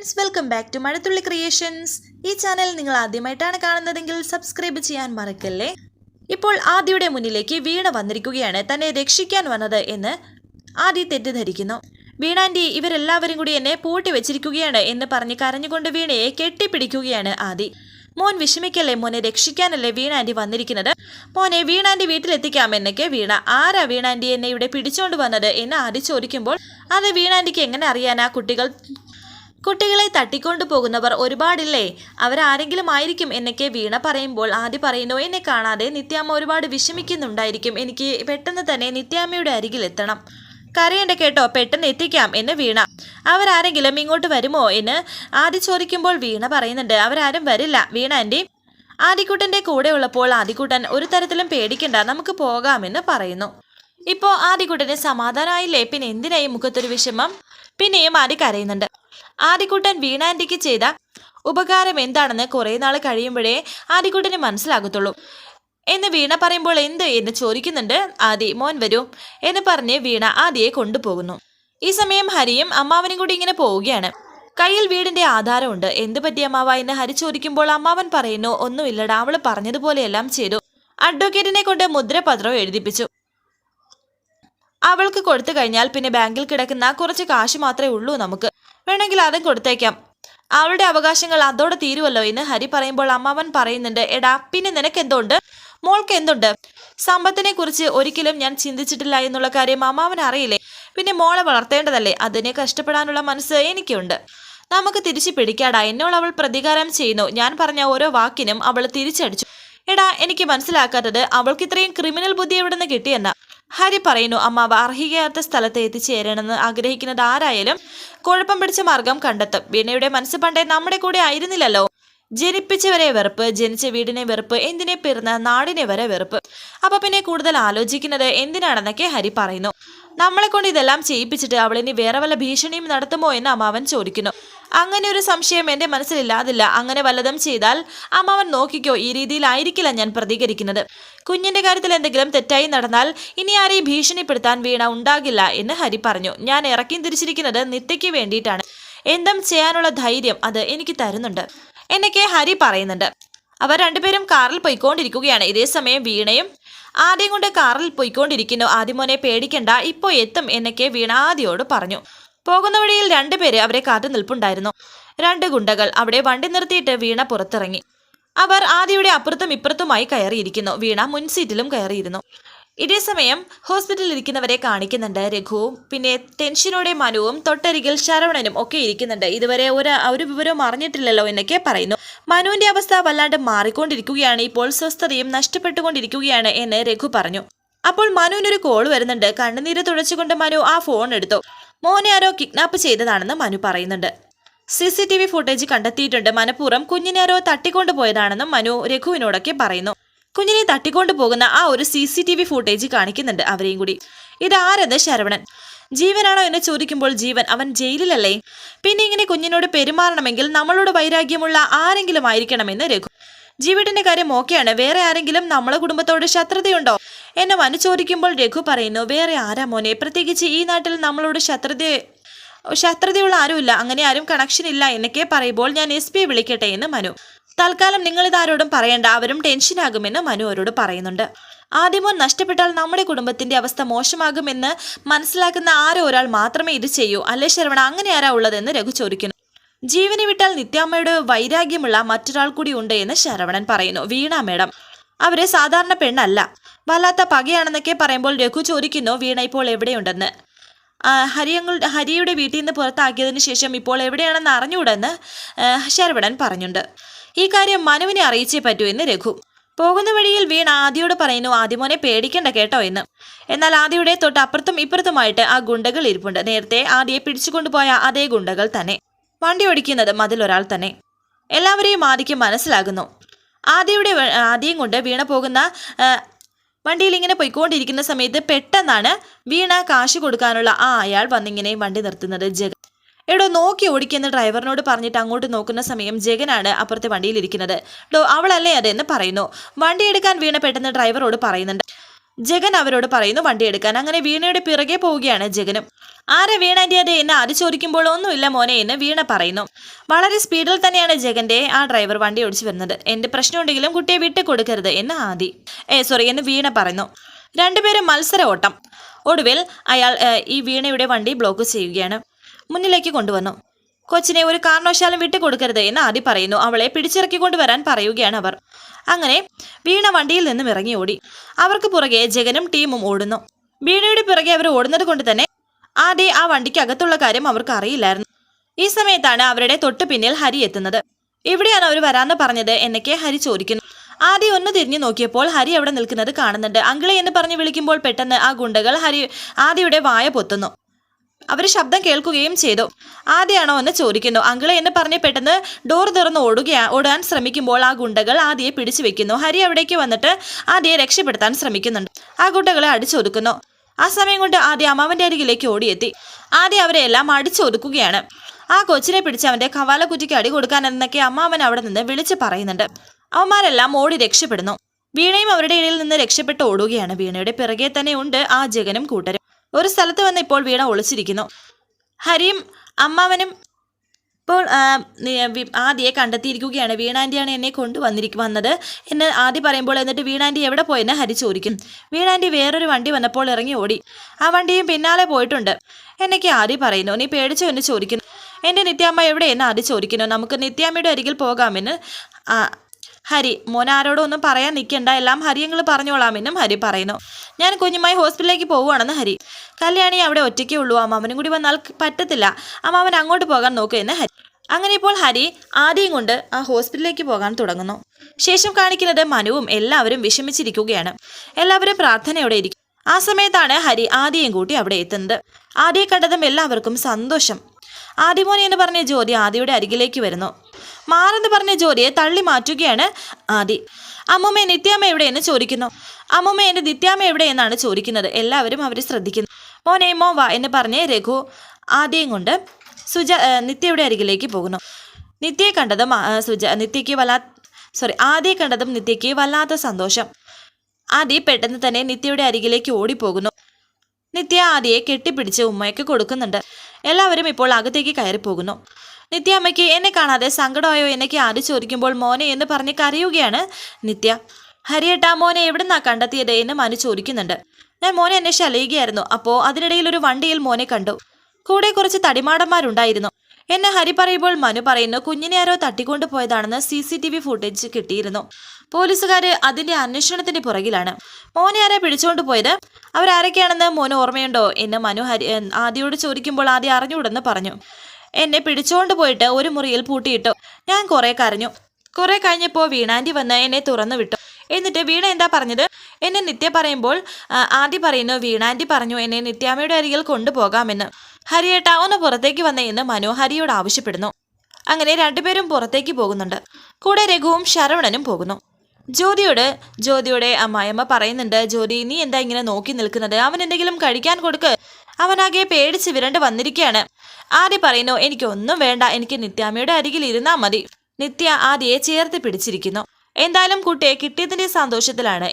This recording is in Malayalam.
Friends welcome back to Mazhathulli creations ഈ ചാനൽ നിങ്ങൾ ആദ്യമായിട്ടാണ് കാണുന്നതെങ്കിൽ സബ്സ്ക്രൈബ് ചെയ്യാൻ മറക്കല്ലേ? ഇപ്പോൾ ആദിയുടെ മുന്നിലേക്ക് വീണ വന്നിരിക്കുകയാണ്. തന്നെ രക്ഷിക്കാൻ വന്നത് എന്ന് ആദി തെറ്റിദ്ധരിക്കുന്നു. വീണാന്റെ ഇവരെല്ലാവരും കൂടി എന്നെ പൂട്ടി വെച്ചിരിക്കുകയാണ് എന്ന് പറഞ്ഞ് കരഞ്ഞുകൊണ്ട് വീണയെ കെട്ടിപ്പിടിക്കുകയാണ് ആദി. മോൻ വിഷമിക്കല്ലേ? മോനെ രക്ഷിക്കാനല്ലേ വീണാന്റെ വന്നിരിക്കുന്നത്? മോനെ വീണാന്റെ വീട്ടിലെത്തിക്കാമെന്നൊക്കെ വീണ. ആരാ വീണാന്റെ എന്നെ ഇവിടെ പിടിച്ചോണ്ട് വന്നത് എന്ന് ആദി ചോദിക്കുമ്പോൾ അത് വീണാന്റിക്ക് എങ്ങനെ അറിയാൻ ആ കുട്ടികൾ കുട്ടികളെ തട്ടിക്കൊണ്ടു പോകുന്നവർ ഒരുപാടില്ലേ? അവരാരെങ്കിലും ആയിരിക്കും എന്നൊക്കെ വീണ പറയുമ്പോൾ ആദ്യ പറയുന്നു എന്നെ കാണാതെ നിത്യാമ്മ ഒരുപാട് വിഷമിക്കുന്നുണ്ടായിരിക്കും. എനിക്ക് പെട്ടെന്ന് തന്നെ നിത്യാമ്മയുടെ അരികിലെത്തണം കരയണ്ട കേട്ടോ പെട്ടെന്ന് എത്തിക്കാം എന്ന് വീണ. അവരാരെങ്കിലും ഇങ്ങോട്ട് വരുമോ? എന്ന് ആദ്യ ചോദിക്കുമ്പോൾ വീണ പറയുന്നുണ്ട്. അവരാരും വരില്ല. വീണ ആന്റി ആദിക്കുട്ടന്റെ കൂടെ ഉള്ളപ്പോൾ ആദിക്കുട്ടൻ ഒരു തരത്തിലും പേടിക്കണ്ട. നമുക്ക് പോകാമെന്ന് പറയുന്നു. ഇപ്പോൾ ആദിക്കുട്ടന് സമാധാനമായില്ലേ പിന്നെ എന്തിനായി മുഖത്തൊരു വിഷമം? പിന്നെയും ആദി കരയുന്നുണ്ട്. ആദിക്കുട്ടൻ വീണാന്റിക്ക് ചെയ്ത ഉപകാരം എന്താണെന്ന് കുറേ നാൾ കഴിയുമ്പോഴേ ആദിക്കുട്ടന് മനസ്സിലാകത്തുള്ളൂ. എന്ന് വീണ പറയുമ്പോൾ എന്ത് എന്ന് ചോദിക്കുന്നുണ്ട്. ആദി മോൻ വരൂ എന്ന് പറഞ്ഞ് വീണ ആദിയെ കൊണ്ടുപോകുന്നു. ഈ സമയം ഹരിയും അമ്മാവനും കൂടി ഇങ്ങനെ പോവുകയാണ്. കയ്യിൽ വീടിന്റെ ആധാരമുണ്ട്. എന്ത് പറ്റി അമ്മാവ? എന്ന് ഹരി ചോദിക്കുമ്പോൾ അമ്മാവൻ പറയുന്നു ഒന്നുമില്ലടാ അവൾ പറഞ്ഞതുപോലെയെല്ലാം ചെയ്തു. അഡ്വക്കേറ്റിനെ കൊണ്ട് മുദ്രപത്രം എഴുതിപ്പിച്ചു. അവൾക്ക് കൊടുത്തു കഴിഞ്ഞാൽ പിന്നെ ബാങ്കിൽ കിടക്കുന്ന കുറച്ച് കാശ് മാത്രമേ ഉള്ളൂ നമുക്ക്. വേണമെങ്കിൽ അതും കൊടുത്തേക്കാം. അവളുടെ അവകാശങ്ങൾ അതോടെ തീരുവല്ലോ എന്ന് ഹരി പറയുമ്പോൾ അമ്മാവൻ പറയുന്നുണ്ട് എടാ പിന്നെ നിനക്ക് എന്തുണ്ട് മോൾക്ക് എന്തുണ്ട് സമ്പത്തിനെ കുറിച്ച് ഒരിക്കലും ഞാൻ ചിന്തിച്ചിട്ടില്ല എന്നുള്ള കാര്യം അമ്മാവൻ അറിയില്ലേ? പിന്നെ മോളെ വളർത്തേണ്ടതല്ലേ? അതിനെ കഷ്ടപ്പെടാനുള്ള മനസ്സ് എനിക്കുണ്ട്. നമുക്ക് തിരിച്ചു പിടിക്കാടാ. എന്നോട് അവൾ പ്രതികാരം ചെയ്യുന്നു. ഞാൻ പറഞ്ഞ ഓരോ വാക്കിനും അവൾ തിരിച്ചടിച്ചു. എടാ എനിക്ക് മനസ്സിലാക്കാത്തത് അവൾക്ക് ഇത്രയും ക്രിമിനൽ ബുദ്ധി എവിടെ നിന്ന് കിട്ടിയെന്ന? ഹരി പറയുന്നു അമ്മാവ് അർഹികയാത്ത സ്ഥലത്ത് എത്തിച്ചേരണമെന്ന് ആഗ്രഹിക്കുന്നത് ആരായാലും കുഴപ്പം പിടിച്ച മാർഗം കണ്ടെത്തും. വീണയുടെ മനസ്സ് പണ്ടേ നമ്മുടെ കൂടെ ആയിരുന്നില്ലല്ലോ. ജനിപ്പിച്ചവരെ വെറുപ്പ് ജനിച്ച വീടിനെ വെറുപ്പ് എന്തിനെ പിറന്ന നാടിനെ വരെ വെറുപ്പ്. അപ്പൊ പിന്നെ കൂടുതൽ ആലോചിക്കുന്നത് എന്തിനാണെന്നൊക്കെ ഹരി പറയുന്നു. നമ്മളെ കൊണ്ട് ഇതെല്ലാം ചെയ്യിപ്പിച്ചിട്ട് അവളിനി വേറെ വല്ല ഭീഷണിയും നടത്തുമോ എന്ന് അമ്മാവൻ ചോദിക്കുന്നു. അങ്ങനെ ഒരു സംശയം എന്റെ മനസ്സിലില്ലാതില്ല. അങ്ങനെ വല്ലതും ചെയ്താൽ അമ്മാവൻ നോക്കിക്കോ ഈ രീതിയിലായിരിക്കില്ല ഞാൻ പ്രതികരിക്കുന്നത്. കുഞ്ഞിന്റെ കാര്യത്തിൽ എന്തെങ്കിലും തെറ്റായി നടന്നാൽ ഇനി ആരെയും ഭീഷണിപ്പെടുത്താൻ വീണ ഉണ്ടാകില്ല എന്ന് ഹരി പറഞ്ഞു. ഞാൻ ഇറക്കിയും തിരിച്ചിരിക്കുന്നത് നിത്യയ്ക്ക് വേണ്ടിയിട്ടാണ്. എന്തും ചെയ്യാനുള്ള ധൈര്യം അത് എനിക്ക് തരുന്നുണ്ട്. എന്നൊക്കെ ഹരി പറയുന്നുണ്ട്. അവർ രണ്ടുപേരും കാറിൽ പോയിക്കൊണ്ടിരിക്കുകയാണ്. ഇതേ സമയം വീണയും ആദ്യം കൊണ്ട് കാറിൽ പോയിക്കൊണ്ടിരിക്കുന്നു. ആദ്യമോനെ പേടിക്കണ്ട ഇപ്പോൾ എത്തും എന്നൊക്കെ വീണ ആദ്യയോട് പറഞ്ഞു. പോകുന്ന വഴിയിൽ രണ്ടുപേരെ അവരെ കാത്തു നിൽപ്പുണ്ടായിരുന്നു. രണ്ട് ഗുണ്ടകൾ അവിടെ വണ്ടി നിർത്തിയിട്ട് വീണ പുറത്തിറങ്ങി. അവർ ആദ്യയുടെ അപ്പുറത്തും ഇപ്പുറത്തുമായി കയറിയിരിക്കുന്നു. വീണ മുൻ സീറ്റിലും കയറിയിരുന്നു. ഇതേ സമയം ഹോസ്പിറ്റലിൽ ഇരിക്കുന്നവരെ കാണിക്കുന്നുണ്ട് രഘുവും പിന്നെ ടെൻഷനോടെ മനുവും തൊട്ടരികിൽ ശരവണനും ഒക്കെ ഇരിക്കുന്നുണ്ട്. ഇതുവരെ ഒരു ഒരു വിവരവും അറിഞ്ഞിട്ടില്ലല്ലോ എന്നൊക്കെ പറയുന്നു. മനുവിന്റെ അവസ്ഥ വല്ലാണ്ട് മാറിക്കൊണ്ടിരിക്കുകയാണ്. ഇപ്പോൾ സ്വസ്ഥതയും നഷ്ടപ്പെട്ടുകൊണ്ടിരിക്കുകയാണ് എന്ന് രഘു പറഞ്ഞു. അപ്പോൾ മനുവിനൊരു കോൾ വരുന്നുണ്ട്. കണ്ണുനീര് തുഴച്ചുകൊണ്ട് മനു ആ ഫോൺ എടുത്തു. മോനെ ആരോ കിഡ്നാപ്പ് ചെയ്തതാണെന്ന് മനു പറയുന്നുണ്ട്. C C T V footage കണ്ടെത്തിയിട്ടുണ്ട്. മനഃപൂർവം കുഞ്ഞിനെ ആരോ തട്ടിക്കൊണ്ടുപോയതാണെന്നും മനു രഘുവിനോടൊക്കെ പറയുന്നു. കുഞ്ഞിനെ തട്ടിക്കൊണ്ടു പോകുന്ന ആ ഒരു C C T V footage കാണിക്കുന്നുണ്ട് അവരെയും കൂടി. ഇതാരെന്ന് ശരവണൻ. ജീവനാണോ എന്ന് ചോദിക്കുമ്പോൾ ജീവൻ അവൻ ജയിലിലല്ലേ? പിന്നെ ഇങ്ങനെ കുഞ്ഞിനോട് പെരുമാറണമെങ്കിൽ നമ്മളോട് വൈരാഗ്യമുള്ള ആരെങ്കിലും ആയിരിക്കണമെന്ന് രഘു. ജീവന്റെ കാര്യം ഓക്കെയാണ്. വേറെ ആരെങ്കിലും നമ്മളെ കുടുംബത്തോട് ശത്രുതയുണ്ടോ? എന്നെ മനു ചോദിക്കുമ്പോൾ രഘു പറയുന്നു വേറെ ആരാ മോനെ? പ്രത്യേകിച്ച് ഈ നാട്ടിൽ നമ്മളോട് ശത്രുത ശത്രുതയുള്ള ആരുമില്ല. അങ്ങനെ ആരും കണക്ഷൻ ഇല്ല എന്നൊക്കെ പറയുമ്പോൾ ഞാൻ എസ് പിയെ വിളിക്കട്ടെ എന്ന് മനു. തൽക്കാലം നിങ്ങൾ ഇതാരോടും പറയണ്ട. അവരും ടെൻഷനാകുമെന്ന് മനു അവരോട് പറയുന്നുണ്ട്. ആദ്യമോൻ നഷ്ടപ്പെട്ടാൽ നമ്മുടെ കുടുംബത്തിന്റെ അവസ്ഥ മോശമാകുമെന്ന് മനസ്സിലാക്കുന്ന ആരോ ഒരാൾ മാത്രമേ ഇത് ചെയ്യൂ. അല്ലേ ശരവണ? അങ്ങനെ ആരാ ഉള്ളതെന്ന് രഘു ചോദിക്കുന്നു. ജീവനെ വിട്ടാൽ നിത്യാമ്മയുടെ വൈരാഗ്യമുള്ള മറ്റൊരാൾ കൂടി ഉണ്ട് എന്ന് ശരവണൻ പറയുന്നു. വീണ മേഡം. അവരെ സാധാരണ പെണ്ണല്ല. വല്ലാത്ത പകയാണെന്നൊക്കെ പറയുമ്പോൾ രഘു ചോദിക്കുന്നു വീണ ഇപ്പോൾ എവിടെയുണ്ടെന്ന്? ഹരിയങ്ങൾ ഹരിയുടെ വീട്ടിൽ നിന്ന് പുറത്താക്കിയതിന് ശേഷം ഇപ്പോൾ എവിടെയാണെന്ന് അറിഞ്ഞുകൂടെന്ന് ആ, ശരവണൻ പറഞ്ഞുണ്ട്. ഈ കാര്യം മനുവിനെ അറിയിച്ചേ പറ്റൂ എന്ന് രഘു. പോകുന്ന വഴിയിൽ വീണ ആദ്യയോട് പറയുന്നു ആദിമോനെ പേടിക്കണ്ട കേട്ടോ എന്ന്. എന്നാൽ ആദിയുടെ തൊട്ട് അപ്പുറത്തും ഇപ്പുറത്തുമായിട്ട് ആ ഗുണ്ടകൾ ഇരിപ്പുണ്ട്. നേരത്തെ ആദിയെ പിടിച്ചുകൊണ്ടുപോയ അതേ ഗുണ്ടകൾ തന്നെ. വണ്ടി ഓടിക്കുന്നതും അതിലൊരാൾ തന്നെ. എല്ലാവരെയും ആദിക്ക് മനസ്സിലാകുന്നു. ആദിയുടെ ആദിയും കൊണ്ട് വീണ പോകുന്ന വണ്ടിയിൽ ഇങ്ങനെ പോയിക്കൊണ്ടിരിക്കുന്ന സമയത്ത് പെട്ടെന്നാണ് വീണ കാശ് കൊടുക്കാനുള്ള ആ അയാൾ വന്നിങ്ങനെ വണ്ടി നിർത്തുന്നത്. ജഗൻ എടോ നോക്കി ഓടിക്കുന്ന ഡ്രൈവറിനോട് പറഞ്ഞിട്ട് അങ്ങോട്ട് നോക്കുന്ന സമയം ജഗനാണ് അപ്പുറത്തെ വണ്ടിയിൽ ഇരിക്കുന്നത് ഡോ അവളല്ലേ അതെന്ന് പറയുന്നു. വണ്ടി എടുക്കാൻ വീണ പെട്ടെന്ന് ഡ്രൈവറോട് പറയുന്നുണ്ട്. ജഗൻ അവരോട് പറയുന്നു വണ്ടി എടുക്കാൻ. അങ്ങനെ വീണയുടെ പിറകെ പോവുകയാണ് ജഗനും. ആരെ വീണ ആന്റി അതെ എന്ന് ആദ്യം ചോദിക്കുമ്പോൾ ഒന്നുമില്ല മോനെ എന്ന് വീണ പറയുന്നു. വളരെ സ്പീഡിൽ തന്നെയാണ് ജഗന്റെ ആ ഡ്രൈവർ വണ്ടി ഓടിച്ചു വരുന്നത്. എന്റെ പ്രശ്നമുണ്ടെങ്കിലും കുട്ടിയെ വിട്ടു കൊടുക്കരുത് എന്ന് ആദി. ഏ സോറി എന്ന് വീണ പറയുന്നു. രണ്ടുപേരും മത്സര ഓട്ടം ഒടുവിൽ അയാൾ ഈ വീണയുടെ വണ്ടി ബ്ലോക്ക് ചെയ്യുകയാണ്. മുന്നിലേക്ക് കൊണ്ടുവന്നു. കൊച്ചിനെ ഒരു കാരണവശാലും വിട്ടുകൊടുക്കരുത് എന്ന് ആദി പറയുന്നു. അവളെ പിടിച്ചിറക്കി കൊണ്ടുവരാൻ പറയുകയാണ് അവർ. അങ്ങനെ വീണ വണ്ടിയിൽ നിന്നും ഇറങ്ങി ഓടി. അവർക്ക് പുറകെ ജഗനും ടീമും ഓടുന്നു. വീണയുടെ പിറകെ അവർ ഓടുന്നത് കൊണ്ട് തന്നെ ആദ്യം ആ വണ്ടിക്ക് അകത്തുള്ള കാര്യം അവർക്ക് അറിയില്ലായിരുന്നു ഈ സമയത്താണ് അവരുടെ തൊട്ടു പിന്നിൽ ഹരി എത്തുന്നത്. ഇവിടെയാണ് അവർ വരാന്ന് പറഞ്ഞത് എന്നൊക്കെ ഹരി ചോദിക്കുന്നു. ആദ്യം ഒന്ന് തിരിഞ്ഞു നോക്കിയപ്പോൾ ഹരി അവിടെ നിൽക്കുന്നത് കാണുന്നുണ്ട്. അങ്കിളെ എന്ന് പറഞ്ഞ് വിളിക്കുമ്പോൾ പെട്ടെന്ന് ആ ഗുണ്ടകൾ ഹരി ആദ്യയുടെ വായ പൊത്തുന്നു. അവർ ശബ്ദം കേൾക്കുകയും ചെയ്തു. ആദ്യയാണോ എന്ന് ചോദിക്കുന്നു. അങ്കിളെ എന്ന് പറഞ്ഞ് പെട്ടെന്ന് ഡോർ തുറന്ന് ഓടുകയാ ഓടാൻ ശ്രമിക്കുമ്പോൾ ആ ഗുണ്ടകൾ ആദ്യയെ പിടിച്ചു വെക്കുന്നു. ഹരി അവിടേക്ക് വന്നിട്ട് ആദ്യയെ രക്ഷപ്പെടുത്താൻ ശ്രമിക്കുന്നുണ്ട്. ആ ഗുണ്ടകളെ അടിച്ചൊതുക്കുന്നു. ആ സമയം കൊണ്ട് ആദ്യ അമ്മാവന്റെ അരികിലേക്ക് ഓടിയെത്തി. ആദ്യം അവരെ എല്ലാം അടിച്ചൊതുക്കുകയാണ്. ആ കൊച്ചിനെ പിടിച്ച് അവന്റെ കവാല കുറ്റിക്ക് അടി കൊടുക്കാൻ എന്നൊക്കെ അമ്മാവൻ അവിടെ നിന്ന് വിളിച്ച് പറയുന്നുണ്ട്. അവന്മാരെല്ലാം ഓടി രക്ഷപ്പെടുന്നു. വീണയും അവരുടെ ഇടയിൽ നിന്ന് രക്ഷപ്പെട്ട് ഓടുകയാണ്. വീണയുടെ പിറകെ തന്നെ ഉണ്ട് ആ ജഗനും കൂട്ടരും. ഒരു സ്ഥലത്ത് വന്ന് ഇപ്പോൾ വീണ ഒളിച്ചിരിക്കുന്നു. ഹരിയും അമ്മാവനും ഇപ്പോൾ ആദ്യയെ കണ്ടെത്തിയിരിക്കുകയാണ്. വീണാന്റിയാണ് എന്നെ കൊണ്ടുവന്നിരിക്കു വന്നത്. എന്ന് ആദ്യം പറയുമ്പോൾ എന്നിട്ട് വീണാന്റി എവിടെ പോയെന്ന് ഹരി ചോദിക്കും. വീണാന്റി വേറൊരു വണ്ടി വന്നപ്പോൾ ഇറങ്ങി ഓടി. ആ വണ്ടിയും പിന്നാലെ പോയിട്ടുണ്ട്. എന്നൊക്കെ ആദ്യം പറയുന്നു. നീ പേടിച്ചോ എന്ന് ചോദിക്കുന്നു. എന്റെ നിത്യാമ്മ എവിടെയെന്ന് ആദ്യം ചോദിക്കുന്നു. നമുക്ക് നിത്യാമ്മയുടെ അരികിൽ പോകാമെന്ന് ഹരി മോൻ ആരോടും ഒന്നും പറയാൻ നിൽക്കണ്ട എല്ലാം ഹരി ഞങ്ങൾ പറഞ്ഞോളാമെന്നും ഹരി പറയുന്നു. ഞാൻ കുഞ്ഞുമായി ഹോസ്പിറ്റലിലേക്ക് പോവുകയാണെന്ന് ഹരി. കല്യാണി അവിടെ ഒറ്റയ്ക്കേ ഉള്ളൂ. അമ്മാവനും കൂടി വന്നാൽ പറ്റത്തില്ല. അമ്മാവൻ അങ്ങോട്ട് പോകാൻ നോക്കുമെന്ന് ഹരി അങ്ങനെ ഇപ്പോൾ ഹരി ആദ്യം കൊണ്ട് ആ ഹോസ്പിറ്റലിലേക്ക് പോകാൻ തുടങ്ങുന്നു. ശേഷം കാണിക്കുന്നത് മനുവും എല്ലാവരും വിഷമിച്ചിരിക്കുകയാണ്. എല്ലാവരും പ്രാർത്ഥനയോടെ ഇരിക്കും. ആ സമയത്താണ് ഹരി ആദ്യം കൂട്ടി അവിടെ എത്തുന്നത്. ആദ്യം കണ്ടതും എല്ലാവർക്കും സന്തോഷം. ആദിമോനി എന്ന് പറഞ്ഞ ജ്യോതി ആദിയുടെ അരികിലേക്ക് വരുന്നു. മാറെന്ന് പറഞ്ഞ ജോലിയെ തള്ളി മാറ്റുകയാണ് ആദി. അമ്മുമ്മ നിത്യാമ്മ എവിടെയെന്ന് ചോദിക്കുന്നു. അമ്മുമ്മ എന്റെ നിത്യാമ്മ എവിടെയെന്നാണ് ചോദിക്കുന്നത്. എല്ലാവരും അവരെ ശ്രദ്ധിക്കുന്നു. മോനെ മോ വാ എന്ന് പറഞ്ഞ് രഘു ആദ്യം കൊണ്ട് സുജ നിത്യയുടെ അരികിലേക്ക് പോകുന്നു. നിത്യയെ കണ്ടതും സുജ നിത്യയ്ക്ക് വല്ലാ സോറി ആദ്യം കണ്ടതും നിത്യയ്ക്ക് വല്ലാത്ത സന്തോഷം. ആദി പെട്ടെന്ന് തന്നെ നിത്യയുടെ അരികിലേക്ക് ഓടിപ്പോകുന്നു. നിത്യ ആദിയെ കെട്ടിപ്പിടിച്ച് ഉമ്മയൊക്കെ കൊടുക്കുന്നുണ്ട്. എല്ലാവരും ഇപ്പോൾ അകത്തേക്ക് കയറി പോകുന്നു നിത്യ അമ്മയ്ക്ക് എന്നെ കാണാതെ സങ്കടമായോ എന്നൊക്കെ ആര് ചോദിക്കുമ്പോൾ മോനെ എന്ന് പറഞ്ഞ് കരയുകയാണ് നിത്യ. ഹരിയേട്ടാ മോനെ എവിടുന്നാ കണ്ടെത്തിയത് എന്ന് മനു ചോദിക്കുന്നുണ്ട്. ഞാൻ മോനെ അന്വേഷിച്ച് അലയുകയായിരുന്നു. അപ്പോൾ അതിനിടയിൽ ഒരു വണ്ടിയിൽ മോനെ കണ്ടു. കൂടെ കുറച്ച് തടിമാടന്മാരുണ്ടായിരുന്നു. എന്നെ ഹരി പറയുമ്പോൾ മനു പറയുന്നു കുഞ്ഞിനെ ആരോ തട്ടിക്കൊണ്ടു പോയതാണെന്ന് C C T V footage കിട്ടിയിരുന്നു. പോലീസുകാര് അതിന്റെ അന്വേഷണത്തിന്റെ പുറകിലാണ്. മോനെ ആരെ പിടിച്ചുകൊണ്ട് പോയത്? അവരാരൊക്കെയാണെന്ന് മോന് ഓർമ്മയുണ്ടോ? എന്ന് മനു ഹരി ആദ്യയോട് ചോദിക്കുമ്പോൾ ആദ്യം അറിഞ്ഞുകൂടെന്ന് പറഞ്ഞു. എന്നെ പിടിച്ചുകൊണ്ട് പോയിട്ട് ഒരു മുറിയിൽ പൂട്ടിയിട്ടു. ഞാൻ കുറെ കരഞ്ഞു. കുറെ കഴിഞ്ഞപ്പോൾ വീണാന്റി വന്ന് എന്നെ തുറന്നു വിട്ടു. എന്നിട്ട് വീണ എന്താ പറഞ്ഞത്? എന്നെ നിത്യ പറയുമ്പോൾ ആദ്യ പറയുന്നു വീണാന്റി പറഞ്ഞു എന്നെ നിത്യാമ്മയുടെ അരികിൽ കൊണ്ടുപോകാമെന്ന്. ഹരിയേട്ട ഒന്ന് പുറത്തേക്ക് വന്നേ എന്ന് മനോഹരിയോട് ആവശ്യപ്പെടുന്നു. അങ്ങനെ രണ്ടുപേരും പുറത്തേക്ക് പോകുന്നുണ്ട്. കൂടെ രഘുവും ശരവണനും പോകുന്നു. ജ്യോതിയോട് ജ്യോതിയുടെ അമ്മായിയമ്മ പറയുന്നുണ്ട് ജ്യോതി നീ എന്താ ഇങ്ങനെ നോക്കി നിൽക്കുന്നത്? അവൻ എന്തെങ്കിലും കഴിക്കാൻ കൊടുക്ക്. അവനാകെ പേടിച്ച് വിരണ്ട് വന്നിരിക്കുകയാണ് ആദ്യ പറയുന്നു എനിക്കൊന്നും വേണ്ട. എനിക്ക് നിത്യാമ്മയുടെ അരികിൽ ഇരുന്നാൽ മതി. നിത്യ ആദ്യയെ ചേർത്ത് പിടിച്ചിരിക്കുന്നു. എന്തായാലും കുട്ടിയെ കിട്ടിയതിന്റെ സന്തോഷത്തിലാണ്